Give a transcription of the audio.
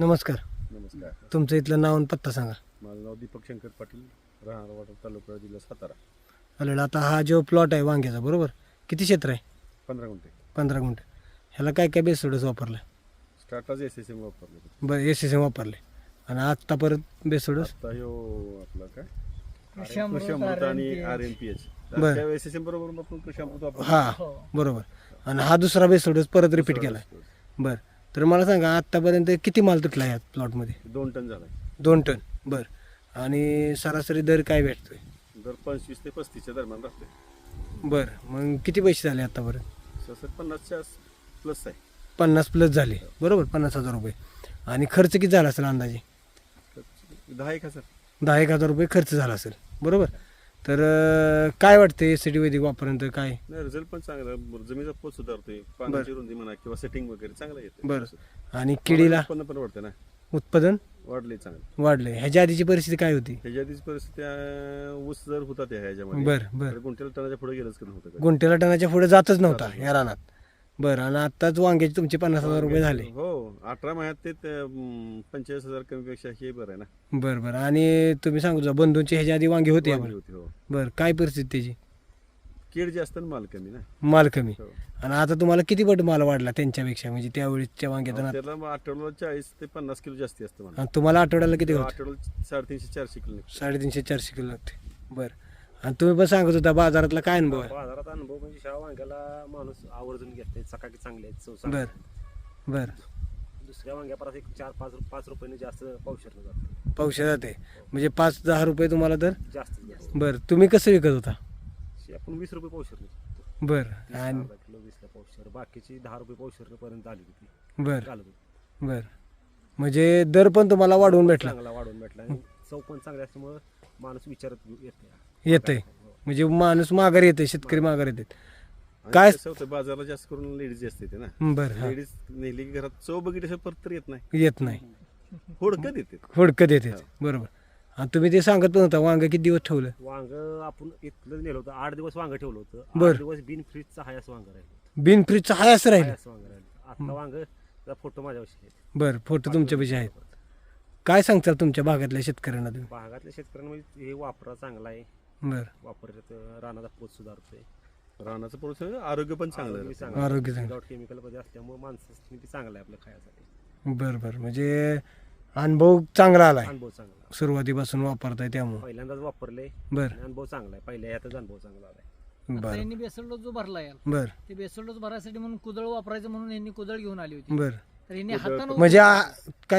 नमस्कार. नमस्कार. तुमचं इथलं नाव आणि पत्ता सांगा. माझं नाव दीपक शंकर पाटील राहणार वाटर तालुका जिल्हा सातारा. चालेल आता हा जो प्लॉट आहे वांग्याचा बरोबर? किती क्षेत्र आहे? पंधरा गुंठे. पंधरा गुंठ. ह्याला काय काय बेसोडस वापरलं स्टार्टाच एस एस एम वापरले बरं एस एस एम वापरले. आणि आत्ता परत बेसोडस आता ह्यो आपला काय? कृषामृत आणि. आर एम पी एच बरं. त्या एस एस एम बरोबर आपण कृषामृत वापरतो हा हो. बरोबर. आणि हा दुसरा बेसोडस परत रिपीट केला बरं. तर मला सांगा आत्तापर्यंत किती माल तुटला या प्लॉटमध्ये दोन टन झालाय दोन टन बरं. आणि सरासरी दर काय भेटतोय? दर पंचवीस ते पस्तीसच्या दरम्यान राहते बरं मग किती पैसे झाले आत्तापर्यंत? सर पन्नासच्या प्लस आहे. पन्नास प्लस झाले. बरोबर पन्नास हजार रुपये. आणि खर्च किती झाला असेल अंदाजे? तर दहा एक हजार. दहा एक हजार रुपये खर्च झाला असेल. बरोबर? तर अं, काय वाटतं एस सी टी वैदिक वापरल्यानंतर काय? नाही रिझल्ट पण चांगला जमिनीचा पोत सुधारतोय. पाण्याची रुंदी म्हणा किंवा सेटिंग वगैरे चांगलं येते बरं. आणि किडीला? उत्पन्न पण वाढतं ना. उत्पादन? वाढले चांगलं. वाढले ह्याच्या आधीची परिस्थिती काय होती? ह्याच्या आधीच परिस्थिती अं, ऊस जर होता त्या ह्याच्यामध्ये बरं बरं. तर गुंठ्याला टनाच्या पुढे गेलंच कधी. गुंठेला टनाच्या पुढे जातच नव्हता या रानात. बरं आणि आत्ताच वांग्याचे तुमचे पन्नास हजार रुपये झाले. हो अठरा महिन्यात ते पंचेचाळीस हजार कमीपेक्षा हे बरं आहे ना. बरं बरं. आणि तुम्ही सांगू जा बंधूंची ह्याच्या आधी वांगे होते आपण होती हो. बरं काय परिस्थिती त्याची? कीड जास्त आणि माल कमी ना. माल कमी. हो. आणि आता तुम्हाला किती पट माल वाढला त्यांच्यापेक्षा? म्हणजे त्यावेळेसच्या वांग्यात आणि त्याला मग आठवड्याला चाळीस ते पन्नास किलो जास्ती असतं आणि तुम्हाला आठवड्याला किती होतं? आठवड्याला साडेतीनशे चारशे किलो निघतं. साडेतीनशे चारशे किलो लागते. बरं. आणि तुम्ही पण सांगत होता बाजारातला काय अनुभव आहे? बाजारात अनुभव म्हणजे शाळा वांग्याला माणूस आवर्जून घेते चकाकी चांगले आहेत चव चांगली बरं. बरं. दुसऱ्या वांग्या परत एक चार पाच पाच रुपयाने जास्त पावशेरनं जातं पावशे जाते. म्हणजे पाच दहा रुपये तुम्हाला तर? जास्त बरं. तुम्ही कसं विकत होता? शे- आपण वीस रुपये पावशेरनं बरं. आणि अर्धा किलो वीसला पावशेर. बाकीची दहा रुपये पावशेरनं पर्यंत आली होती. बरं. घालत होती. बरं. म्हणजे दर पण तुम्हाला वाढवून भेटला. चांगला वाढून भेटला. आणि पण चांगली असल्यामुळं माणूस विचारत येते येतंय. म्हणजे माणूस माघार येते शेतकरी माघार येते काय- कसं होतं बाजाराला जास्त करून लेडीज जास्त येते ना. बरं हा. लेडीज नेली की घरात चव बघितल्याशिवाय परत तर येत नाही. येत नाही. होडकत येते. हुडकत येते. बरोबर. आणि तुम्ही ते सांगत पण होता वांग किती दिवस ठेवलं? वांग आपण इथलं नेलं होतं. आठ दिवस वांग ठेवलं होतं. बरं. आठ दिवस बिन फ्रीजचा हाय असं वांग राहिलं बिन फ्रीजचं हाय असं हाय राहिलं. असं वांग राहिलं आता वांग फोटो माझ्यापाशी आहेत. बरं फोटो तुमच्यापाशी आहेत. काय सांगताल तुमच्या भागातल्या शेतकऱ्यांना तुम्ही? भागातल्या शेतकऱ्यांना हे वापरा चांगला आहे. बरं. वापरत रानाचा पोत सुधारतोय. रानाचं पुरुष आरोग्य पण चांगलं आरोग्य राहतं. चांगलं. आरोग्य चांगलं. विदाउट केमिकलमध्ये असल्यामुळे माणसासाठी ते चांगलं आहे आपल्या खायासाठी. बरं बरं. म्हणजे अनुभव चांगला आलाय. अनुभव चांगला सुरुवातीपासून वापरताय त्यामुळं. पहिल्यांदाच वापरले बरं. अनुभव चांगला आहे. पहिल्या ह्यातच अनुभव चांगला आलाय. आता बरं यांनी बेसल डोस जो भरला यार बरं. ते बेसल डोस भरायसाठी म्हणून कुदळ वापरायचं म्हणून यांनी कुदळ घेऊन आली होती. बरं. तर यांनी हातानं म्हणजे आ- काय